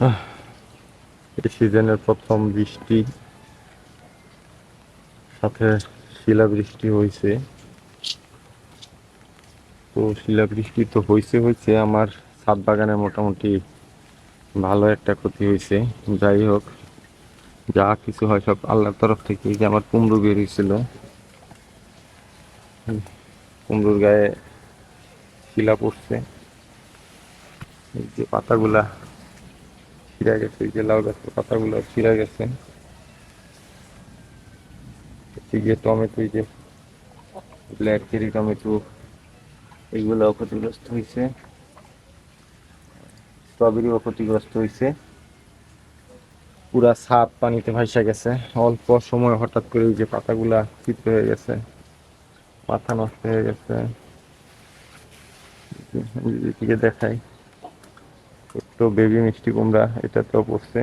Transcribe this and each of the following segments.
এই সিজনের প্রথম বৃষ্টি, সাথে শিলা বৃষ্টি হয়েছে। তো শিলা বৃষ্টি তো হয়েছে হয়েছে, আমার ছাদ বাগানে মোটামুটি ভালো একটা ক্ষতি হয়েছে। যাই হোক, যা কিছু হয় সব আল্লাহর তরফ থেকে। যে আমার কুমড়ো বেরিয়েছিল কুমড়োর গায়ে শিলা পড়ছে। এই যে পাতাগুলা ছিঁড়া গেছে এই যে লাউ গাছের পাতাগুলো ছিঁড়া গেছে। যে টমেটো যে ব্ল্যাক চেরি টমেটো এগুলোও ক্ষতিগ্রস্ত হয়েছে। স্ট্রবেরিও ক্ষতিগ্রস্ত হয়েছে। পুরা ছাদ পানিতে ভাইসা গেছে। অল্প সময় হঠাৎ করে এই যে পাতাগুলা চিত্র হয়ে গেছে, মাথা নষ্ট হয়ে গেছে। দেখাই। ছোট্ট বেবি মিষ্টি কুমড়া এটা তো পড়ছে।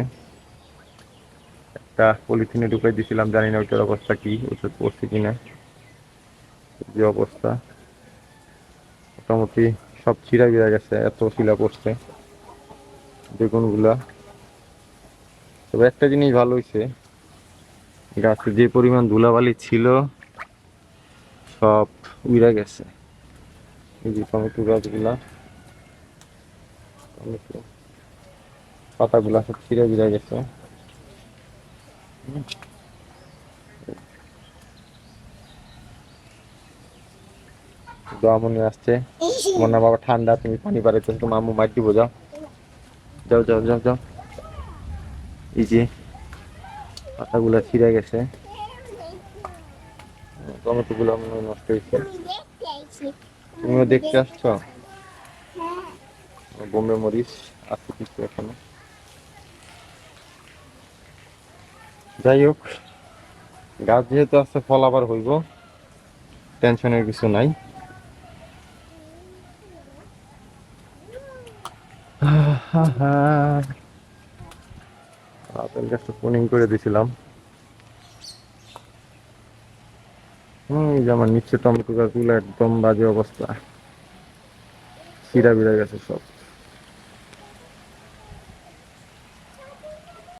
একটা পলিথিনে ঢুকাই দিয়েছিলাম জানি না ওইটার অবস্থা কি, ওষুধ পড়ছে কিনা। যে অবস্থা। মোটামুটি সব ছিঁড়া গিরা গেছে, এত শিলা পড়ছে, বেগুনগুলা। তবে একটা জিনিস ভালো হয়েছে গাছে যে পরিমাণ ধুলাবালি ছিল, সব উইরা গেছে। এই যে টমেটো গাছগুলা। টমেটো। পাতাগুলা সব ছিঁড়ে বিড়ে গেছে। দোয়ামনি আসছে। মনে বাবা ঠান্ডা তুমি পানি পাড়াইছো তো মামু মার দিব যাও। যাও যাও যাও এই যে পাতাগুলা ছিঁড়ে গেছে। টমেটো গুলো মনে নষ্ট হয়েছে তুমিও দেখতে আসছো? বোম্বে মরিচ আছে কিছু এখনও? যাই হোক, গাছ যেহেতু আছে ফল আবার হইব টেনশনের কিছু নাই। আপেল গাছটা পুনিং করে দিছিলাম। হম আমার নিচে টমেটো গাছগুলো একদম বাজে অবস্থা। ছিঁড়া বিড়া গেছে সব।